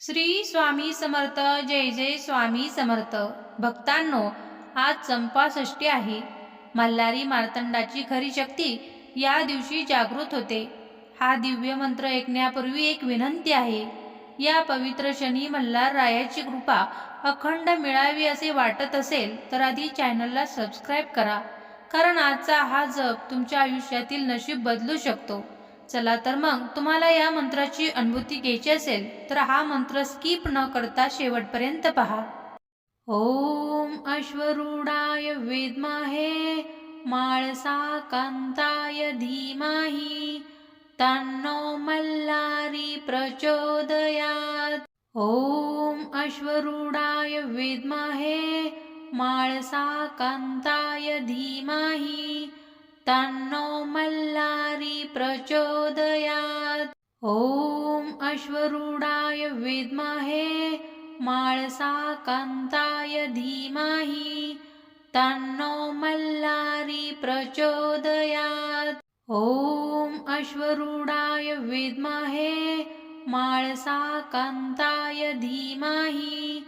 श्री स्वामी समर्थ जय जय स्वामी समर्थ. भक्तांनो आज चंपाषष्टी आहे. मल्हारी मार्तंडाची खरी शक्ती या दिवशी जागृत होते. हा दिव्य मंत्र ऐकण्यापूर्वी एक विनंती आहे. या पवित्र शनी मल्हार रायाची कृपा अखंड मिळावी असे वाटत असेल तर आधी चॅनलला सबस्क्राईब करा. कारण आजचा हा जप तुमच्या आयुष्यातील नशीब बदलू शकतो. चला तर मग तुम्हाला या मंत्राची अनुभूती घ्यायची असेल तर हा मंत्र स्किप न करता शेवटपर्यंत पहा. ओम अश्वरूढाय विद्महे माळसा कांताय धीमाही तन्नो मल्लारी प्रचोदयात. ओम अश्वरूढाय विद्महे माळसा कांताय धीमाही तन्नो मल्लारी प्रचोदयात। ओम अश्वरूढाय विद्महे माळसा कांताय धीमाही तन्नो मल्लारी प्रचोदयात। ओम अश्वरूढाय विद्महे माळसा कांताय धीमाही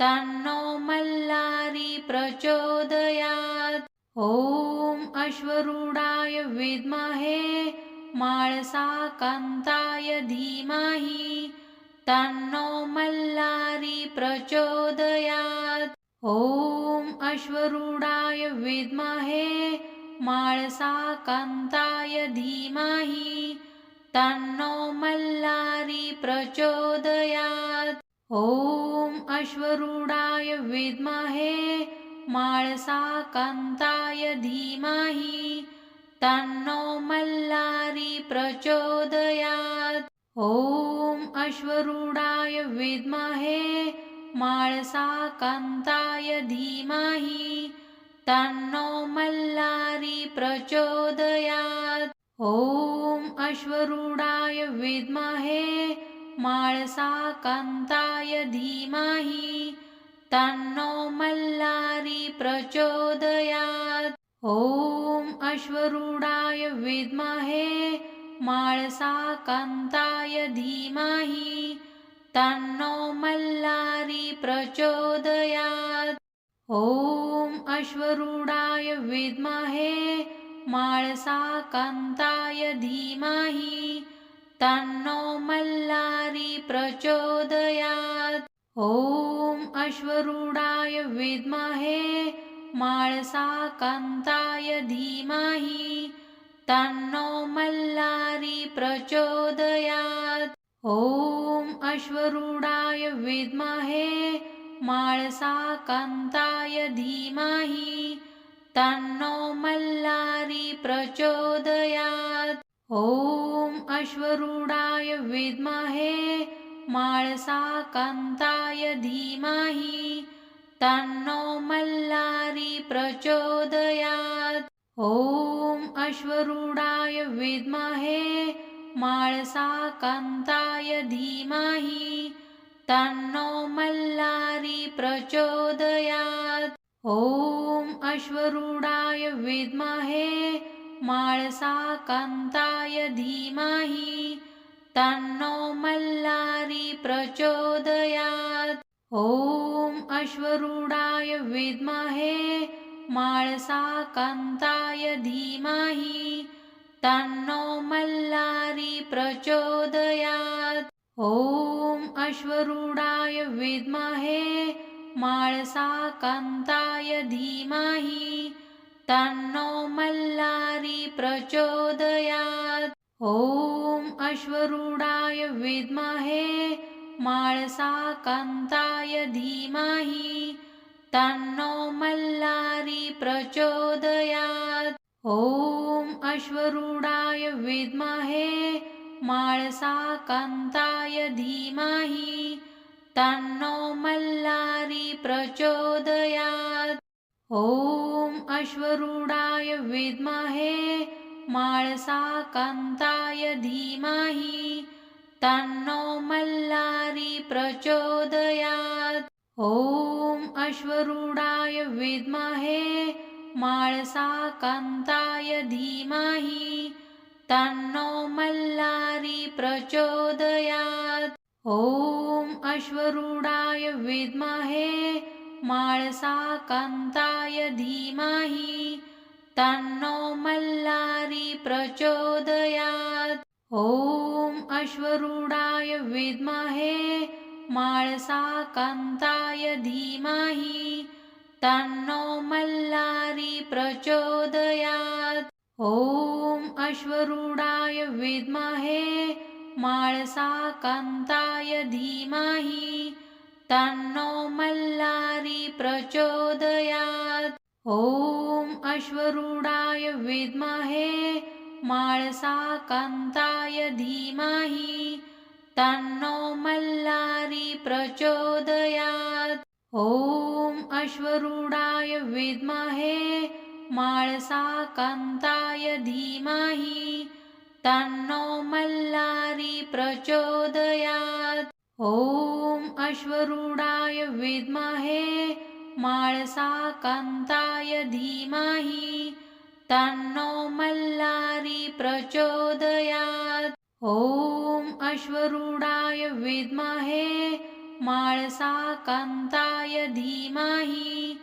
तन्नो मल्लारी प्रचोदयात ओम अश्वरूढाय विद्महे माळसा कांताय धीमाही तन्नो मल्लारी प्रचोदयात. ओम अश्वरूढाय विद्महे माळसा कांताय धीमाही तन्नो मल्लारी प्रचोदयात. ओम अश्वरूढाय विद्महे माळसा कांताय धीमाही तन्नो मल्लारी प्रचोदयात. ओम अश्वरूढाय विद्महे माळसा कांताय धीमाही तन्नो मल्लारी प्रचोदयात. ओम अश्वरूढाय विद्महे माळसा कांताय धीमाही तन्नो मल्लारी प्रचोदयात। ओम अश्वरूढाय विद्महे माळसा कांताय धीमाही। तन्नो मल्लारी प्रचोदयात। ओम अश्वरूढाय विद्महे माळसा कांताय धीमाही। तन्नो मल्लारी प्रचोदयात। ओम अश्वरूढाय विद्महे माळसा कांताय धीमाही तन्नो मल्लारी प्रचोदयात. ओम अश्वरूढाय विद्महे माळसा कांताय धीमाही तन्नो मल्लारी प्रचोदयात. ओम अश्वरूढाय विद्महे माळसा कांताय धीमाही तन्नो मल्लारी प्रचोदयात. ओम अश्वरूढाय विद्महे माळसा कांताय धीमाही तन्नो मल्लारी प्रचोदयात. ओम अश्वरूढाय विद्महे माळसा कांताय धीमाही तन्नो मल्लारी प्रचोदयात। ओम अश्वरूढाय विद्महे कांताय धीमाही तन्नो मल्लारी प्रचोदयात। ओम अश्वरूढाय विद्महे कांताय धीमाही तन्नो मल्लारी प्रचोदयात। ओम अश्वरूढाय विद्महे माळसा धीमहि धीमाही तन्नो मल्लारी प्रचोदयात्. ॐ अश्वरूढाय विद्महे माळसा धीमहि धीमाही तन्नो मल्लारी प्रचोदयात. ॐ अश्वरूढाय विद्महे माळसा कांताय धीमाही तन्नो मल्लारी प्रचोदयात. ओम अश्वरूढाय विद्महे माळसा कांताय धीमाही तन्नो मल्लारी प्रचोदयात. ओम अश्वरूढाय विद्महे माळसाकान्ताय धीमाही तन्नो मल्लारी प्रचोदयात्। ॐ अश्वरूढाय विद्महे माळसाकान्ताय धीमहि तन्नो मल्लारी प्रचोदयात्। ॐ अश्वरूढाय विद्महे माळसाकान्ताय धीमहि तन्नो मल्लारी प्रचोदयात्। ॐ अश्वरूढाय विद्महे माळसाकान्ताय धीमहि तन्नो मल्लारी प्रचोदयात्. ॐ अश्वरूढाय विद्महे माळसाकान्ताय धीमहि तन्नो मल्लारी प्रचोदयात्. ॐ अश्वरूढाय विद्महे माळसाकान्ताय धीमाही तन्नो मल्लारी प्रचोदयात्. ॐ अश्वरूढाय विद्महे माळसाकान्ताय धीमाही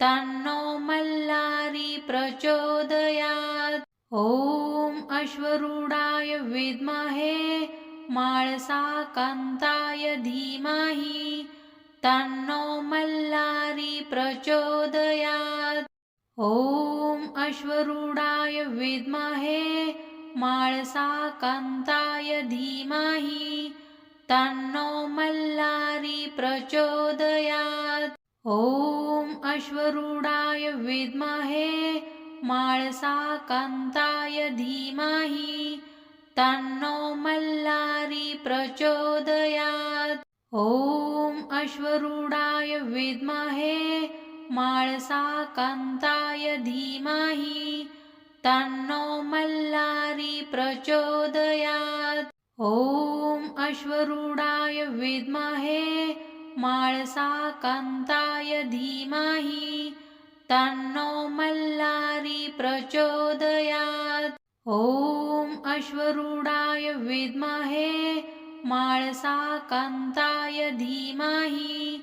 तन्नो मल्लारी प्रचोदयात्. ॐ अश्वरूढाय विद्महे माळसाकान्ताय धीमाही तन्नो मल्लारी प्रचोदयात्। ॐ अश्वरूढाय विद्महे माळसाकान्ताय धीमहि तन्नो मल्लारी प्रचोदयात्। ॐ अश्वरूढाय विद्महे माळसाकान्ताय धीमहि तन्नो मल्लारी प्रचोदयात् ॐ अश्वरूढाय विद्महे माळसाकान्ताय धीमहि तन्नो मल्लारी प्रचोदयात् ॐ अश्वरूढाय विद्महे माळसाकान्ताय धीमहि तन्नो मल्लारी प्रचोदयात् ॐ अश्वरूढाय विद्महे माळसाकान्ताय धीमहि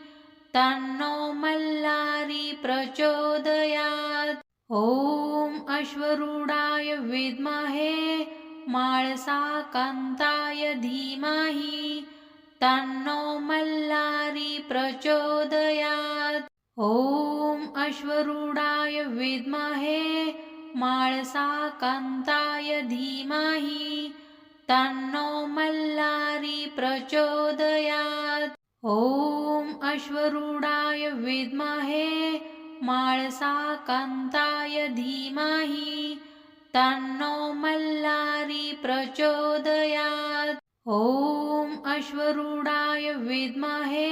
तन्नो मल्लारी प्रचोदयात्. ॐ अश्वरूढाय विद्महे माळसाकान्ताय धीमहि तन्नो मल्लारी प्रचोदयात्. ॐ अश्वरूढाय विद्महे माळसाकान्ताय धीमहि तन्नो मल्लारी प्रचोदयात्। ॐ अश्वरूढाय विद्महे माळसाकान्ताय धीमहि तन्नो मल्लारी प्रचोदयात्। ॐ अश्वरूढाय विद्महे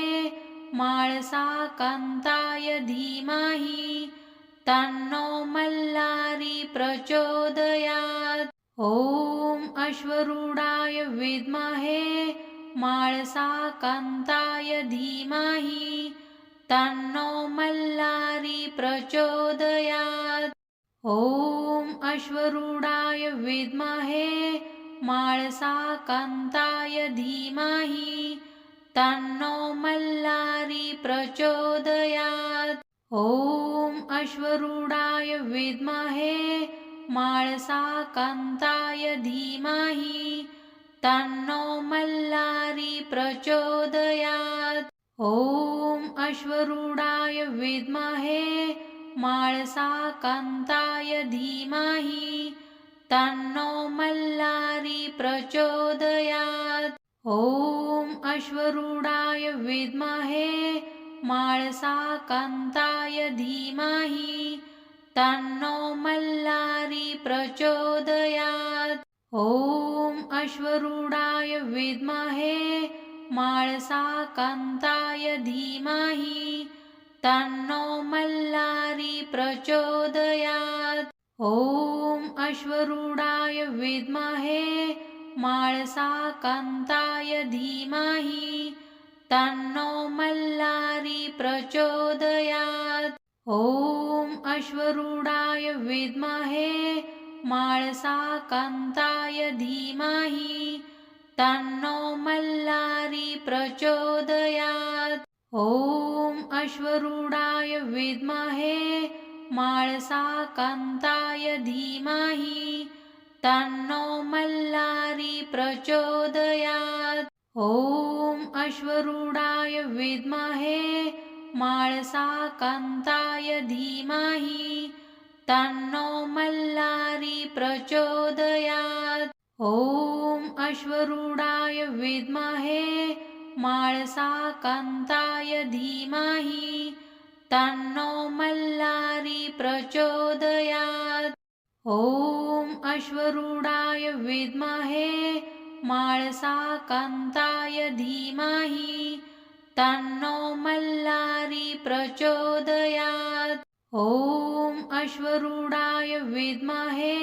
माळसाकान्ताय धीमहि तन्नो मल्लारी प्रचोदयात्। ॐ अश्वरूढाय विद्महे माळसाकान्ताय धीमहि तन्नो मल्लारी प्रचोदयात्. ॐ अश्वरूढाय विद्महे माळसाकान्ताय धीमहि तन्नो मल्लारी प्रचोदयात्. ॐ अश्वरूढाय विद्महे माळसाकान्ताय धीमाही तन्नो मल्लारी प्रचोदयात्. ॐ अश्वरूढाय विद्महे माळसाकान्ताय धीमाही तन्नो मल्लारी प्रचोदयात्. ॐ अश्वरूढाय विद्महे माळसाकान्ताय धीमाही तन्नो मल्लारी प्रचोदयात्। ॐ अश्वरूढाय विद्महे माळसाकान्ताय धीमहि तन्नो मल्लारी प्रचोदयात्। ॐ अश्वरूढाय विद्महे माळसाकान्ताय धीमहि तन्नो मल्लारी प्रचोदयात्। ॐ अश्वरूढाय विद्महे माळसाकान्ताय धीमहि तन्नो मल्लारी प्रचोदयात्. ॐ अश्वरूढाय विद्महे माळसाकान्ताय धीमहि तन्नो मल्लारी प्रचोदयात्. ॐ अश्वरूढाय विद्महे माळसाकान्ताय धीमाही तन्नो मल्लारी प्रचोदयात्. ॐ अश्वरूढाय विद्महे माळसाकान्ताय धीमाही तन्नो मल्लारी प्रचोदयात्. ॐ अश्वरूढाय विद्महे माळसाकान्ताय धीमाही तन्नो मल्लारी प्रचोदयात्। ॐ अश्वरूढाय विद्महे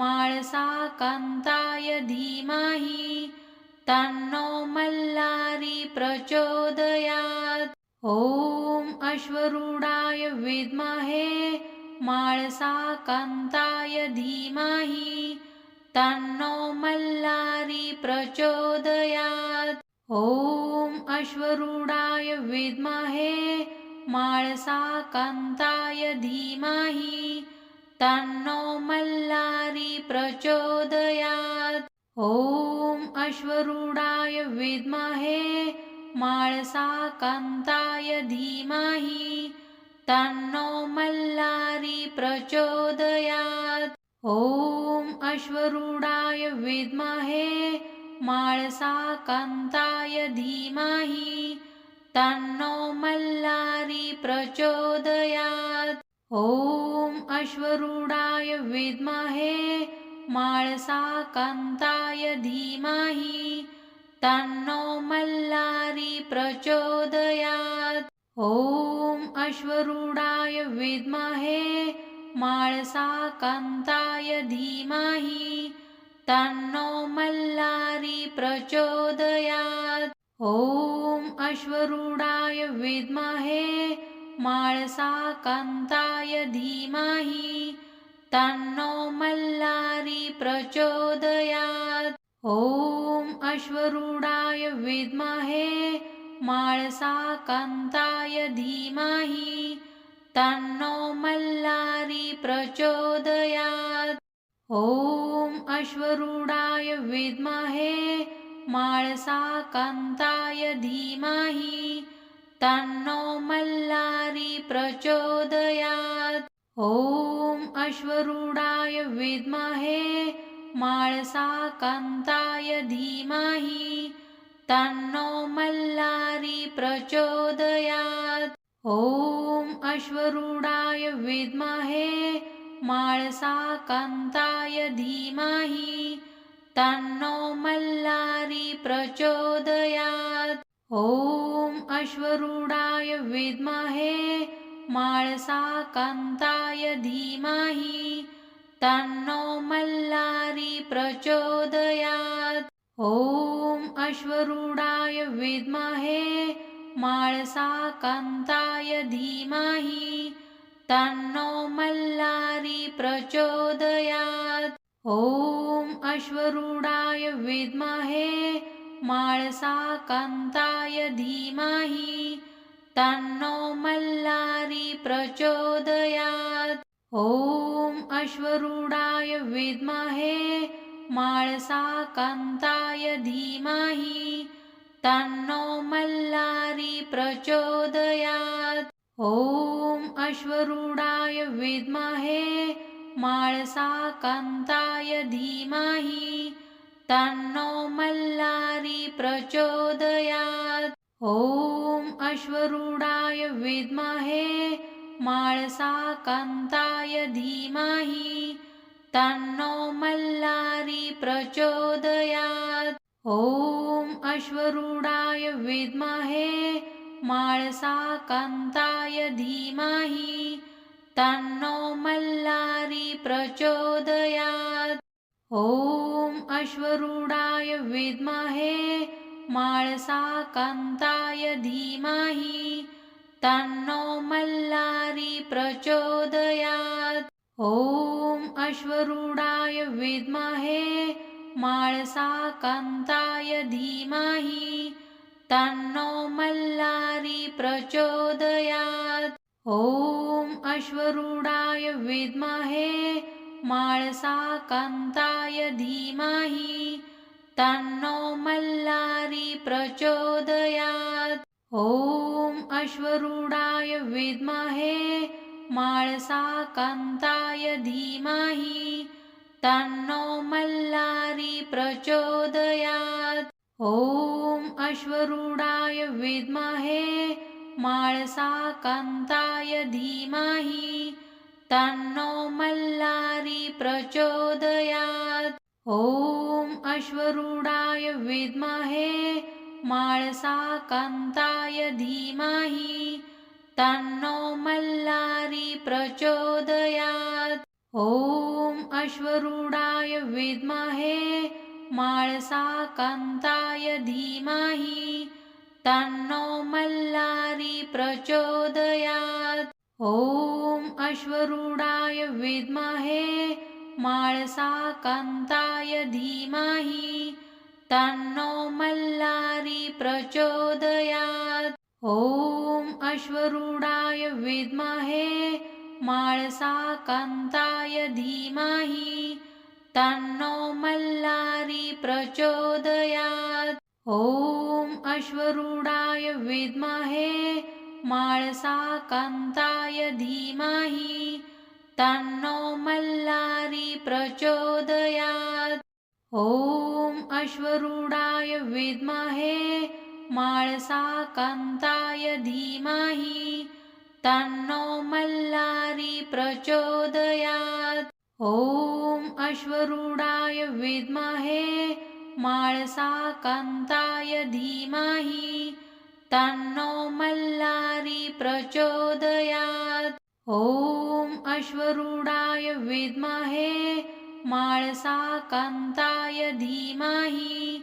माळसाकान्ताय धीमहि तन्नो मल्लारी प्रचोदयात्। ॐ अश्वरूढाय विद्महे माळसाकान्ताय धीमहि तन्नो मल्लारी प्रचोदयात्। ॐ अश्वरूढाय विद्महे माळसाकान्ताय धीमहि तन्नो मल्लारी प्रचोदयात्. ॐ अश्वरूढाय विद्महे माळसाकान्ताय धीमहि तन्नो मल्लारी प्रचोदयात्. ॐ अश्वरूढाय विद्महे माळसाकान्ताय धीमाही तन्नो मल्लारी प्रचोदयात्. ॐ अश्वरूढाय विद्महे माळसाकान्ताय धीमाही तन्नो मल्लारी प्रचोदयात्. ॐ अश्वरूढाय विद्महे माळसाकान्ताय धीमाही तन्नो मल्लारी प्रचोदयात्। ॐ अश्वरूढाय विद्महे माळसाकान्ताय धीमहि तन्नो मल्लारी प्रचोदयात्। ॐ अश्वरूढाय विद्महे माळसाकान्ताय धीमहि तन्नो मल्लारी प्रचोदयात्। ॐ अश्वरूढाय विद्महे माळसाकान्ताय धीमहि तन्नो मल्लारी प्रचोदयात्. ॐ अश्वरूढाय विद्महे माळसाकान्ताय धीमहि तन्नो मल्लारी प्रचोदयात्. ॐ अश्वरूढाय विद्महे माळसाकान्ताय धीमाही तन्नो मल्लारी प्रचोदयात्. ॐ अश्वरूढाय विद्महे माळसाकान्ताय धीमाही तन्नो मल्लारी प्रचोदयात्. ॐ अश्वरूढाय विद्महे माळसाकान्ताय धीमाही तन्नो मल्लारी प्रचोदयात्। ॐ अश्वरूढाय विद्महे माळसाकान्ताय धीमहि तन्नो मल्लारी प्रचोदयात्। ॐ अश्वरूढाय विद्महे माळसाकान्ताय धीमहि तन्नो मल्लारी प्रचोदयात् ॐ अश्वरूढाय विद्महे माळसाकान्ताय धीमहि तन्नो मल्लारी प्रचोदयात्. ॐ अश्वरूढाय विद्महे माळसाकान्ताय धीमहि तन्नो मल्लारी प्रचोदयात्. ॐ अश्वरूढाय विद्महे माळसाकान्ताय धीमहि तन्नो मल्लारी प्रचोदयात्। ॐ अश्वरूढाय विद्महे माळसाकान्ताय धीमहि तन्नो मल्लारी प्रचोदयात्। ॐ अश्वरूढाय विद्महे माळसाकान्ताय धीमहि तन्नो मल्लारी प्रचोदयात्। ॐ अश्वरूढाय विद्महे माळसाकान्ताय धीमहि तन्नो मल्लारी प्रचोदयात्। ॐ अश्वरूढाय विद्महे माळसाकान्ताय धीमहि तन्नो मल्लारी प्रचोदयात् ॐ अश्वरूढाय विद्महे माळसाकान्ताय धीमहि तन्नो मल्लारी प्रचोदयात्। ॐ अश्वरूढाय विद्महे माळसाकान्ताय धीमहि तन्नो मल्लारी प्रचोदयात्। ॐ अश्वरूढाय विद्महे माळसाकान्ताय धीमाही तन्नो मल्लारी प्रचोदयात्. ॐ अश्वरूढाय विद्महे माळसाकान्ताय धीमाही तन्नो मल्लारी प्रचोदयात्. ॐ अश्वरूढाय विद्महे माळसाकान्ताय धीमाही तन्नो मल्लारी प्रचोदयात्। ॐ अश्वरूढाय विद्महे माळसाकान्ताय धीमहि तन्नो मल्लारी प्रचोदयात्। ॐ अश्वरूढाय विद्महे माळसाकान्ताय धीमहि तन्नो मल्लारी प्रचोदयात् ॐ अश्वरूढाय विद्महे माळसाकान्ताय धीमहि तन्नो मल्लारी प्रचोदयात्. ॐ अश्वरूढाय विद्महे माळसाकान्ताय धीमहि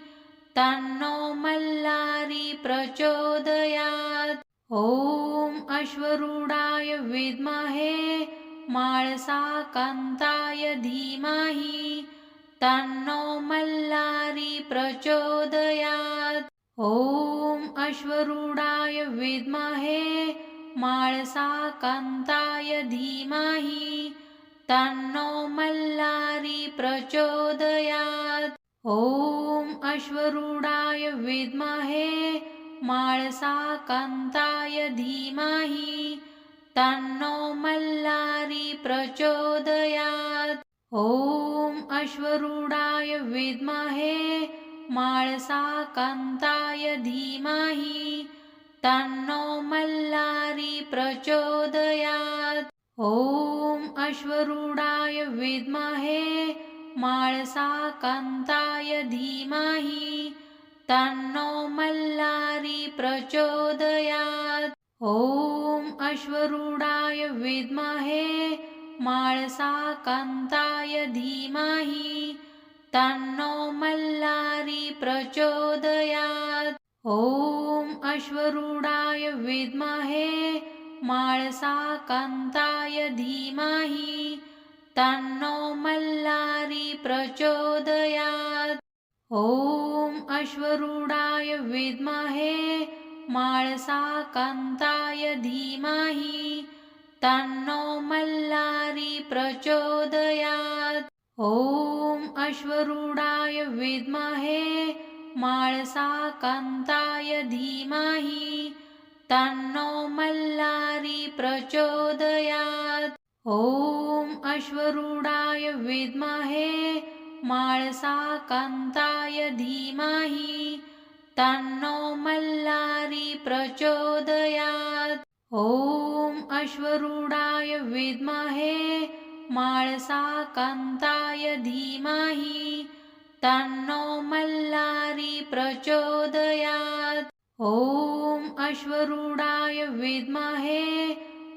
तन्नो मल्लारी प्रचोदयात्. ॐ अश्वरूढाय विद्महे माळसाकान्ताय धीमाही तन्नो मल्लारी प्रचोदयात्. ॐ अश्वरूढाय विद्महे माळसाकान्ताय धीमाही तन्नो मल्लारी प्रचोदयात्. ॐ अश्वरूढाय विद्महे माळसाकान्ताय धीमाही तन्नो मल्लारी प्रचोदयात्। ॐ अश्वरूढाय विद्महे माळसाकान्ताय धीमहि तन्नो मल्लारी प्रचोदयात्। ॐ अश्वरूढाय विद्महे माळसाकान्ताय धीमहि तन्नो मल्लारी प्रचोदयात् ॐ अश्वरूढाय विद्महे माळसाकान्ताय धीमहि तन्नो मल्लारी प्रचोदयात्। ॐ अश्वरूढाय विद्महे माळसाकान्ताय धीमहि तन्नो मल्लारी प्रचोदयात्। ॐ अश्वरूढाय विद्महे माळसाकान्ताय धीमाही तन्नो मल्लारी प्रचोदयात्. ॐ अश्वरूढाय विद्महे माळसाकान्ताय धीमाही तन्नो मल्लारी प्रचोदयात्. ॐ अश्वरूढाय विद्महे माळसाकान्ताय धीमाही तन्नो मल्लारी प्रचोदयात्। ॐ अश्वरूढाय विद्महे माळसाकान्ताय धीमहि तन्नो मल्लारी प्रचोदयात्। ॐ अश्वरूढाय विद्महे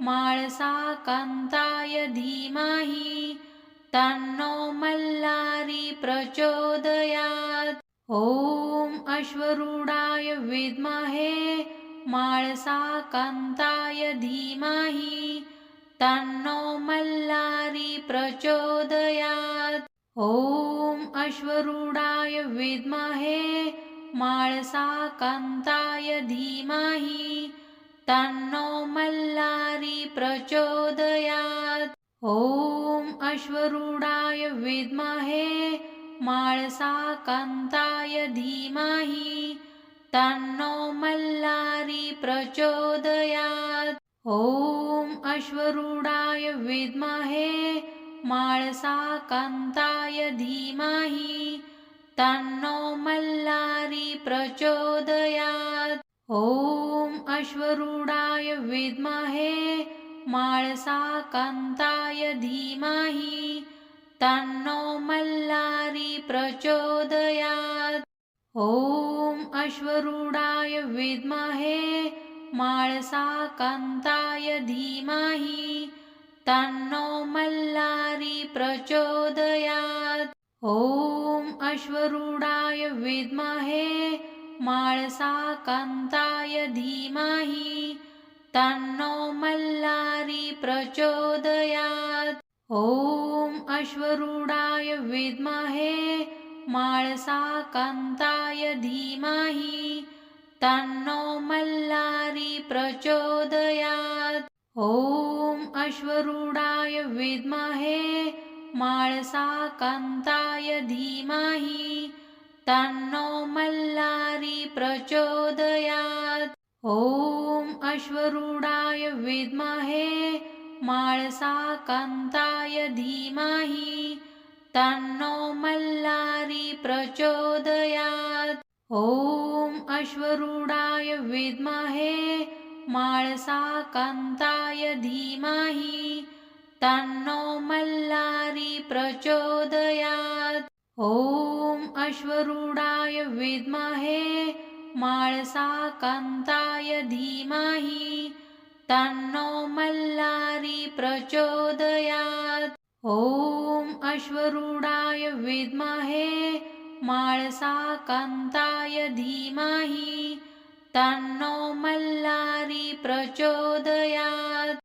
माळसाकान्ताय धीमहि तन्नो मल्लारी प्रचोदयात् ॐ अश्वरूढाय विद्महे माळसाकान्ताय धीमहि तन्नो मल्लारी प्रचोदयात्। ॐ अश्वरूढाय विद्महे माळसाकान्ताय धीमहि तन्नो मल्लारी प्रचोदयात्। ॐ अश्वरूढाय विद्महे माळसाकान्ताय धीमाही तन्नो मल्लारी प्रचोदयात्. ॐ अश्वरूढाय विद्महे माळसाकान्ताय धीमाही तन्नो मल्लारी प्रचोदयात्. ॐ अश्वरूढाय विद्महे माळसाकान्ताय धीमाही तन्नो मल्लारी प्रचोदयात्। ॐ अश्वरूढाय विद्महे माळसाकान्ताय धीमहि तन्नो मल्लारी प्रचोदयात्। ॐ अश्वरूढाय विद्महे माळसाकान्ताय धीमहि तन्नो मल्लारी प्रचोदयात् ॐ अश्वरूढाय विद्महे माळसाकान्ताय धीमहि तन्नो मल्लारी प्रचोदयात्. ॐ अश्वरूढाय विद्महे माळसाकान्ताय धीमहि तन्नो मल्लारी प्रचोदयात्. ॐ अश्वरूढाय विद्महे माळसाकान्ताय धीमाही तन्नो मल्लारी प्रचोदयात्. ॐ अश्वरूढाय विद्महे माळसाकान्ताय धीमाही तन्नो मल्लारी प्रचोदयात्. ॐ अश्वरूढाय विद्महे माळसाकान्ताय धीमाही तन्नो मल्लारी प्रचोदयात्। ॐ अश्वरूढाय विद्महे माळसाकान्ताय धीमहि तन्नो मल्लारी प्रचोदयात्।